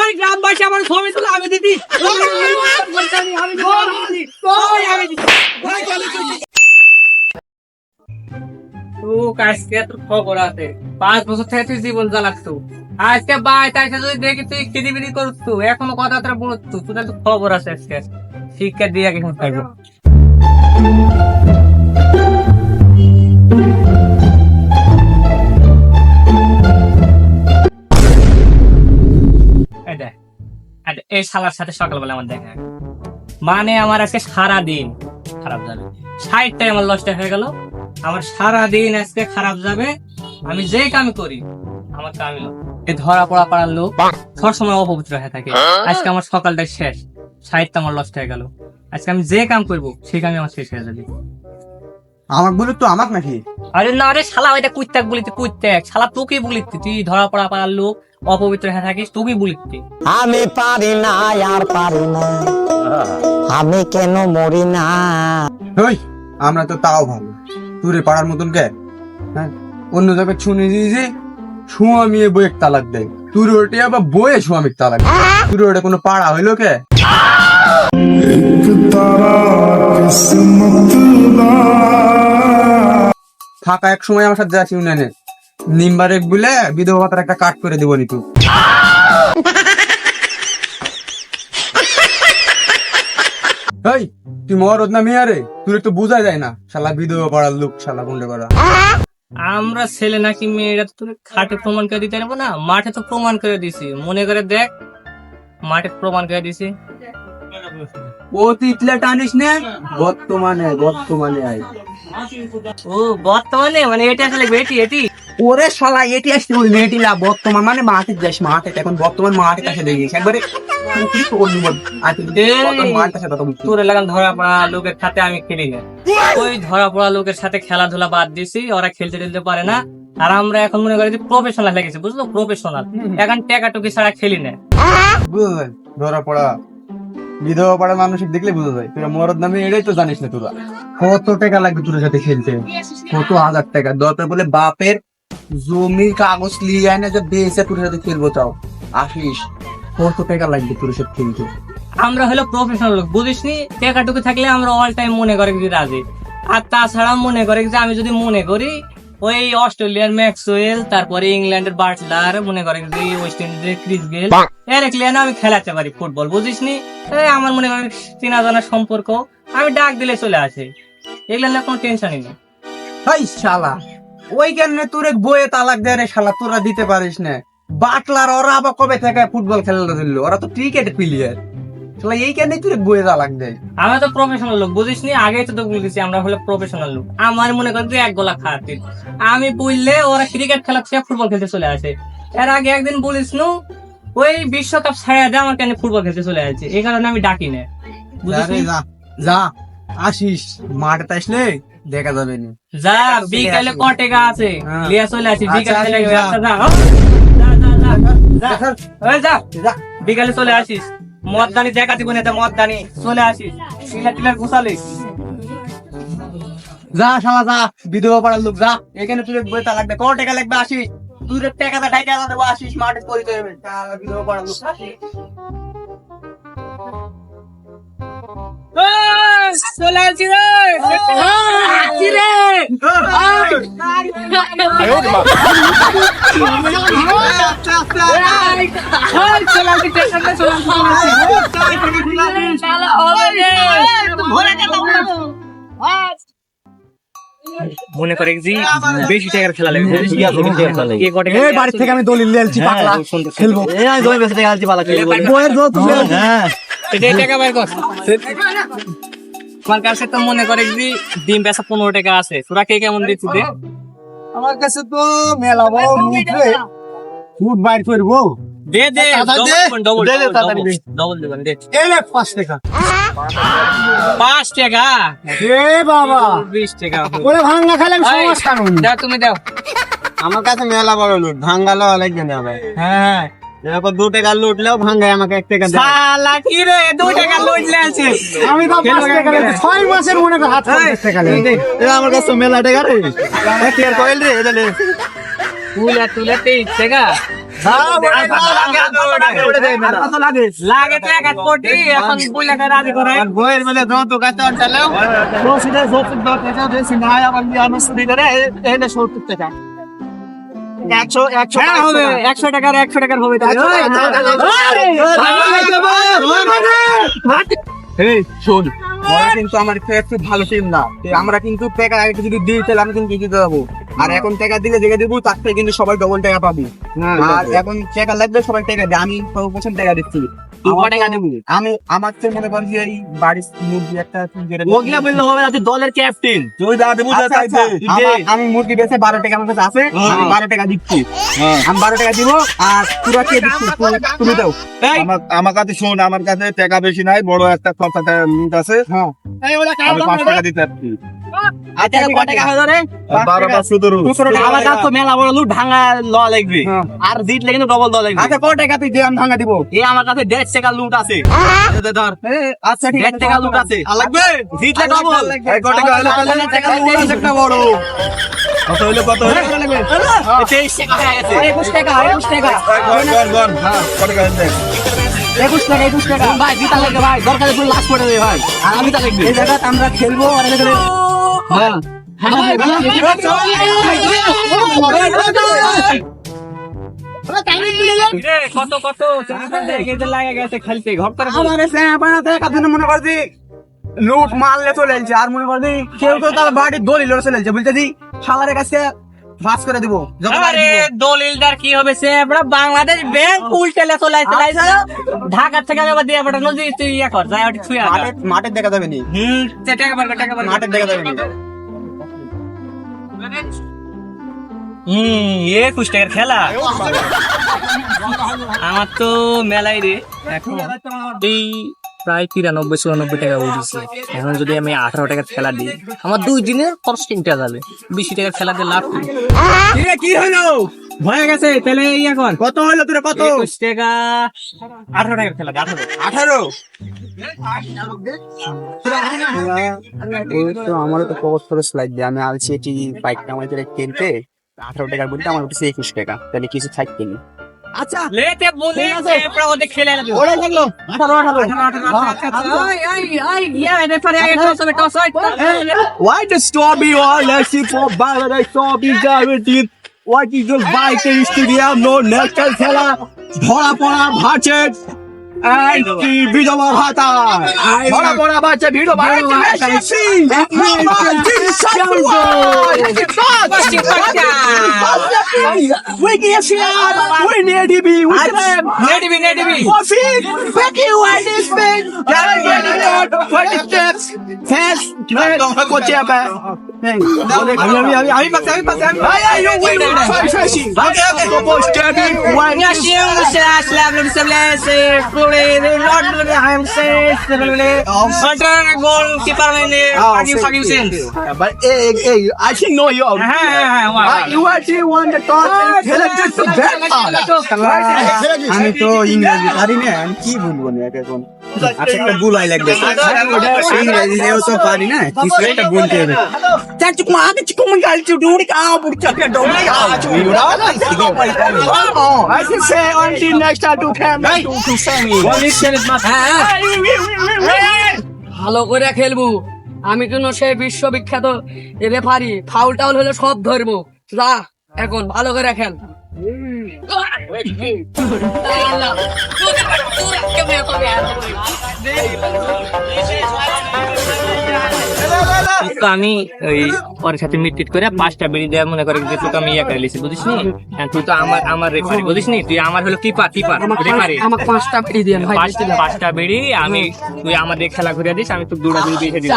ওই গ্রামবাসী আমার ছবি তুলে আমি দিদি তোর খবর আছে। পাঁচ বছর থেকে তুই জীবন জ্বালাচ্ছু আজকে বাই তাই যদি দেখি তুই খিদিবিদি করছু এখনও কথা তোরা বলছু তোদের তো খবর আছে আজকে। শিক্ষা দিয়ে এখন থাকব? এই শালার সাথে সকালবেলা আমার দেখা। মানে আমার আজকে সারা দিন খারাপ যাবে। ষাটটাই আমার লসটা হয়ে গেল। আমার সারা দিন আজকে খারাপ যাবে। আমি যে কাম করি আমার কামই লোক এই ধরা পড়া পাড়ার লোক সব সময় অপবিত্র হয়ে থাকে। আজকে আমার সকালটা শেষ। ষাটটা আমার লস্ট হয়ে গেল। আজকে আমি যে কাম করব সেই কামই আমার শেষ হয়ে যাবে। আমাক বলে তো আমাক নাকি? আরে না রে শালা ওইটা কুইত্যাক বলিতে কুইত্যাক শালা তোকে বলিতে তুই ধরা পড়া পাড়ার লোক অপবিত্র হয়ে থাকিস তোকে বলিতে। আমি পারি না আর পারি না। আমি কেন মরি না? ওই আমরা তো তাও ভালো তুরে পাড়ার মতন কে? হ্যাঁ অন্য জায়গায় শুনে দিয়েছি সুয়ামিয়ে বইয়ের তালাক দেয় তুর ওটে আবার বইয়ে সুয়ামিক তালাক তুর ওটা কোনো পাড়া হইল কে? ফাঁকা এক সময় আমার সাথে যাচ্ছি উনানে নিম্বার এক বলে বিধবা ভাতার একটা কাট করে দেবো নি তুই এই তুই না মেয়ে রে? তুই তো বোঝা যায় না। শালা বিধবা পাড়ার লোক শালা গুন্ডে করা। আমরা ছেলে নাকি মেয়েরা তো তোর খাটে প্রমাণ করে দিতে পারব না? মাঠে তো প্রমাণ করে দিছি। মনে করে দেখ মাঠে প্রমাণ করে দিছি। ইটলে টানিস না? বর্তমানে বর্তমানে আই ও বর্তমানে? মানে এটা আসলে এটি এটি? ওরে শালা এটি আসতে বর্তমান মানে মাঠে যাস মাঠে এখন বর্তমান মাঠে কাছে দেখিস একবারে কি করবি বল? আর তুই মাঠে সাথে তখন তোর এলাকার ধরা পড়া লোকের সাথে আমি খেলি না। ওই ধরা পড়া লোকের সাথে খেলাধুলা বাদ দিছি ওরা খেলতে টেলতে পারে না। আর আমরা এখন মনে করি যে প্রফেশনাল লেগেছে বুঝলো? প্রফেশনাল এখন টাকা টুকি ছাড়া খেলি না। ধরা পড়া বিধবা পাড়া মানুষের দেখলে বোঝা যায়। তোরা মরদ নামে এটাই তো জানিস না তোরা। কত টাকা লাগবে তোর সাথে খেলতে? কত হাজার টাকা? দরকার বলে বাপের জমির কাগজ লিয়ে যায় না যে বেসে তোর সাথে খেলব চাও আসিস। কত টাকা লাগবে তোর সাথে খেলতে? আমরা হলো প্রফেশনাল লোক, বুঝিস নি? টাকা টুকু থাকলে আমরা অল টাইম মনে করে রাজি। আর তাছাড়া মনে করে যে আমি যদি মনে করি ওই অস্ট্রেলিয়ার ম্যাক্সওয়েল তারপরে ইংল্যান্ডের বাটলার মনে করে যে ওয়েস্ট ইন্ডিজের ক্রিস গেল এর ক্লিয়ার আমি খেলাতে পারি ফুটবল বুঝিস নি এই আমার মনে করে চেনা জানা সম্পর্ক আমি ডাক দিলে চলে আসে। এগুলো না কোনো টেনশনই নেই। হাই শালা ওই কেন তোর এক বইয়ে তালাক দেয় রে শালা তোরা দিতে পারিস না। বাটলার ওরা আবার কবে থেকে ফুটবল খেলা দিল ওরা তো ক্রিকেট প্লেয়ার শালা এই কেন দেয় আমরা তো প্রফেশনাল লোক বুঝিস নি? আগেই তো আমরা হলো প্রফেশনাল লোক। আমার মনে কর যে এক গোলা আমি বললে ওরা ক্রিকেট খেলা ফুটবল খেলতে চলে আসে। এর আগে একদিন বলিস নু ওই বিশ্বকাপ ছাড়া দিয়ে আমার কেন ফুটবল খেলতে চলে আসে? এই কারণে আমি ডাকি না। বুঝিস যা আসিস। মাঠে আসলে দেখা যাবে না। যা বিকালে ক টাকা আছে। হ্যাঁ। লিয়া চলে আসি আচ্ছা, বিকালে যা। যা যা যা। বিকালে চলে আসিস। মদদানি, দেখা দিব না মদদানি। চলে আসিস টিলার টিলার গুছালিস। যা শালা, যা, বিধবা পাড়ার লোক, যা। এখানে তুই বই তা লাগবে, কত টাকা লাগবে আসিস তুই রে টাকাটা ঢাইকা দেবো, আসিস, মাঠে পরিচয় বিধবা পাড়ার লোক। চলে আসি রে আসি রে চলে আসি চলে মনে করে যে বেশি টাকার খেলা লাগে কে কটে এই বাড়ি থেকে আমি দলিল লিয়েছি পাগলা। খেলব। বইয়ের যত টাকা বের কর। আমার কাছে তো মনে করে যে ডিম বেচা পনেরো টাকা আছে। তোরা কে কেমন দিচ্ছি দে? আমার কাছে তো মেলা বড় মুখ রে। মুখ বাইর করব। দে দে দে। ডবল দে দে, দে। ডবল দেবেন দে। এলে পাঁচ টাকা। পাঁচ টাকা। এ বাবা। বিশ টাকা ওরে ভাঙ্গা খেলে সমস্যা নেই দাও তুমি দাও। আমার কাছে মেলা বড় লোট ভাঙ্গালো লাগবে না ভাই। হ্যাঁ। এরকম দু টাকা লুটলেও ভাঙ্গায় আমাকে এক টাকা শালা কি রে? দু টাকা লুটলে আছে। আমি তো পাঁচ টাকা লেগে ছয় মাসের মনে করে হাত পঞ্চাশ টাকা লেগে আমার কাছে মেলা টাকা রে। কয়েল রে? এটা তুলে তুলে তেইশ টাকা লাগে তো এক কোটি এখন লাখ রাজি করে বইয়ের বেলে যত কাছে চালেও রসিদে সত্তর দশ টাকা বেশি না হয় আমার দিয়ে আমার সুদি করে এনে সত্তর টাকা একশো একশো হ্যাঁ হবে একশো টাকার একশো টাকার হবে। এই শোন ওরা কিন্তু আমার একটু ভালো টিম না। আমরা কিন্তু টাকা আগে যদি দিই তাহলে আমি কিন্তু দিতে যাব। আর এখন টাকা দিলে যেটা দিব তার থেকে কিন্তু সবাই ডবল টাকা পাবি। আর এখন টাকা লাগবে সবাই টাকা দেয় আমি সর্বপ্রথম টাকা দিচ্ছি? আমি আমার তো মনে করি যে এই বাড়ির মুরগি একটা আছে বললে হবে না তুই দলের ক্যাপ্টেন তুই যা দেবো আচ্ছা, আচ্ছা, আমার- আমি মুরগি বেচে বারো টাকা আমার কাছে আছে আমি বারো টাকা দিচ্ছি। আমি বারো টাকা দিব আর পুরো কে তুমি- দাও। আমার আমার কাছে শোন আমার কাছে টাকা বেশি নাই বড় একটা লুট আছে। হ্যাঁ। আমি পাঁচ টাকা দিতে পারছি। আচ্ছা ক টাকা হলো রে বারো পাঁচ সতেরো দুশো টাকা আমার কাছে তো মেলা বড় লুট ভাঙা ল লাগবে। হ্যাঁ। আর জিতলে কিন্তু ডবল ল লাগবে। আচ্ছা কত টাকা তুই দিয়ে ভাঙা দিব? এই আমার কাছে দেড় টাকা লুট আছে। ধর আচ্ছা ঠিক টাকা লুট আছে। লাগবে। জিতলে ডবল কত টাকা হলো তাহলে টাকা লুট আছে একটা বড়। কত হইল কত হইল? তেইশ টাকা হয়ে গেছে। একুশ টাকা একুশ টাকা। গন, গন, গন। কত টাকা হইল? একুশ টাকা একুশ টাকা। ভাই জিতা লাগবে ভাই। দরকারে পুরো করে দেবে ভাই। আর আমি তা লাগবে। এই জায়গাতে আমরা খেলব আর হ্যাঁ কত কত লাগে গেছে খেলতে ঘর মনে করছি লুট মারলে চলে এলছে আর মনে করছি কেউ কেউ তার বাড়ি দলিল চলে দি শালারের কাছে ভাস করে দিব। আরে দলিলদার কি হবে? সে আমরা বাংলাদেশ ব্যাংক উল্টেলে চলাই চলাই ঢাকা থেকে আবার দিয়ে পাঠানো যে তুই ইয়া কর যাই ওটা ছুঁয়ে আগে। মাঠে দেখা যাবে নি। হুম। টাকা কর, টাকা কর। মাঠের দেখা যাবে নি। হুম একুশ টাকার খেলা। আমার তো মেলাই রে এখন এই প্রায় তিরানব্বই চুরানব্বই টাকা উঠেছে। এখন যদি আমি আঠারো টাকার খেলা দিই আমার দুই দিনের কস্টিংটা যাবে। বেশি টাকার খেলা দিয়ে লাভ কি? হলো? হয়ে গেছে তাহলে ইয়া কর কত হলো তোর কত? একুশ টাকা। আঠারো টাকার খেলা আঠারো। আঠারো? তো আমারও তো কবচ খরচ লাগবে আমি আলছি এটি বাইক আমাদের কিনতে। আঠারো টাকার বলতে আমার উঠেছে একুশ টাকা। তাহলে কিছু থাকবে না। আচ্ছা লেতে বলে এরপর ওদের খেলে লাগবে ওরাই থাকল আঠারো আঠারো আই আই আই ইয়া রেফারি আগে টস হবে টস হয় Why the Stormy or Lassie for Bangladesh Stormy guaranteed? What is the vital stadium no national খেলা ধরা পড়া ভাছে and কি বিধবা ভাতা it out. What is steps? Fast. Coche apa? One, I মানে should know you. হ্যাঁ হ্যাঁ Ah, You actually the toss and selected the আমি তো ইংরেজি পারি না আমি কি বলব না এখন ভালো করে খেলব আমি কোন সে বিশ্ববিখ্যাত রেফারি ফাউল টাউল হলে সব ধরবো এখন ভালো করে খেল Captura que me acuerdo. তো আমি ওই ওর সাথে মিটটিট করে পাঁচটা বেরি দেওয়া মনে করে যে তোকে আমি ইয়ে করে লিছি বুঝিস নি হ্যাঁ, তুই তো আমার আমার রেফারি বুঝিস নি তুই আমার হলো কিপার কিপার রেফারি আমাকে পাঁচটা পেটি দিয়ে ভাই পাঁচটা বেরি আমি তুই আমাদের খেলা ঘুরে দিস আমি তো দুটা বেরি দিয়ে দিই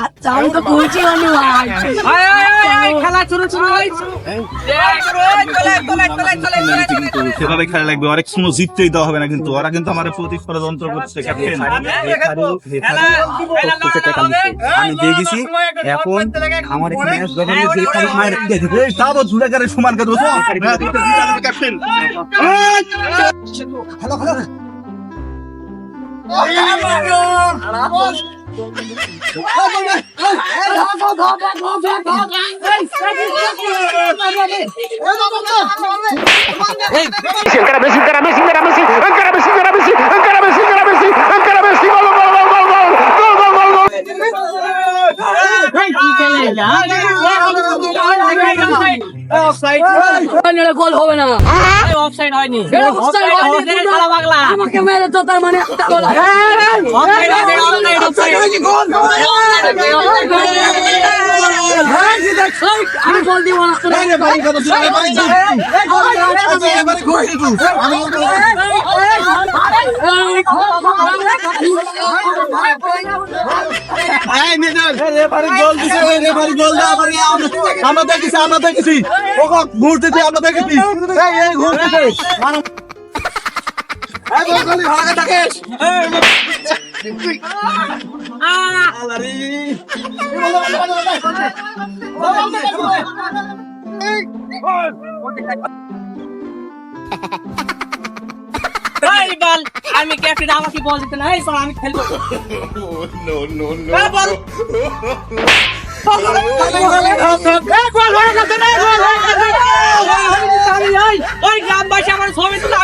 আচ্ছা আমি তো ভাই আয়, আয়, আয়, আয়, খেলা শুরু শুরু হয়েছে চলে চলে চলে চলে চলে কিন্তু সেভাবে খেলা লাগবে অনেক সময় জিততেই দেওয়া হবে না কিন্তু ওরা কিন্তু আমার প্রতি ষড়যন্ত্র করছে ক্যাপ্টেন আমি দিয়ে গেছি এখন আমার এখানে যখন যে কোনো মায়ের এই তাবৎ ঝুলাকারে সমান কে দোস্ত হ্যালো হ্যালো এটা গোল হবে না অফসাইড হয়নি এটা offside হয়নি, offside এর খেলা পাগলা আমাকে মেরে তো তার মানে একটা গোল হবে। অফসাইড অফসাইড অফসাইড আমি গোল দিব না গোল দিছে রেফারি গোল দা আবার আমরা দেখেছি আমরা দেখেছি ঘুরতেছে আমরা দেখেছি ঘুরতেছে এই বল আমি ক্যাপ্টেন আমাকে বল দিতে না এই বল আমি খেলব এই বল ওই গ্রামবাসী আমার ছবি তুলে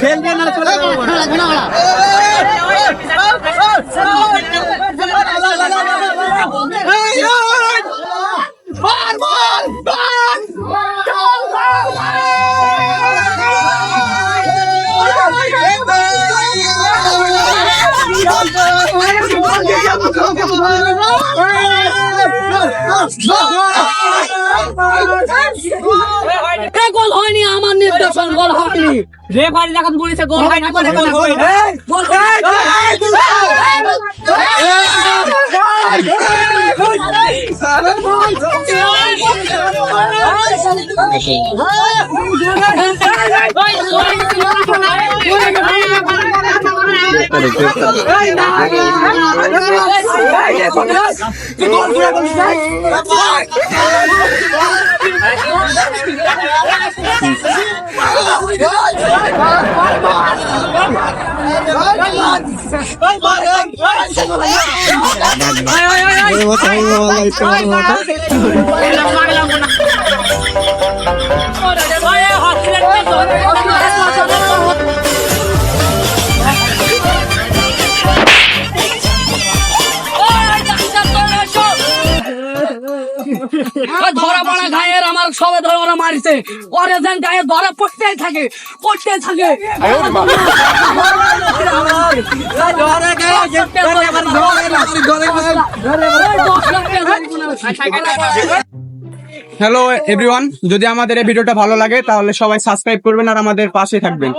খেলবে না গোল হয়নি আমার নির্দেশন গোল হয়নি রেফারি যখন বলেছে গোল হয় না গোল হয় ধরা পড়া গায়ের আমার সবে ধরে ওরা মারিছে। ওরে যেন গায়ে ধরা পড়তেই থাকে পড়তেই থাকে। হ্যালো এভরিওয়ান যদি আমাদের এই ভিডিওটা ভালো লাগে তাহলে সবাই সাবস্ক্রাইব করবেন আর আমাদের পাশে থাকবেন।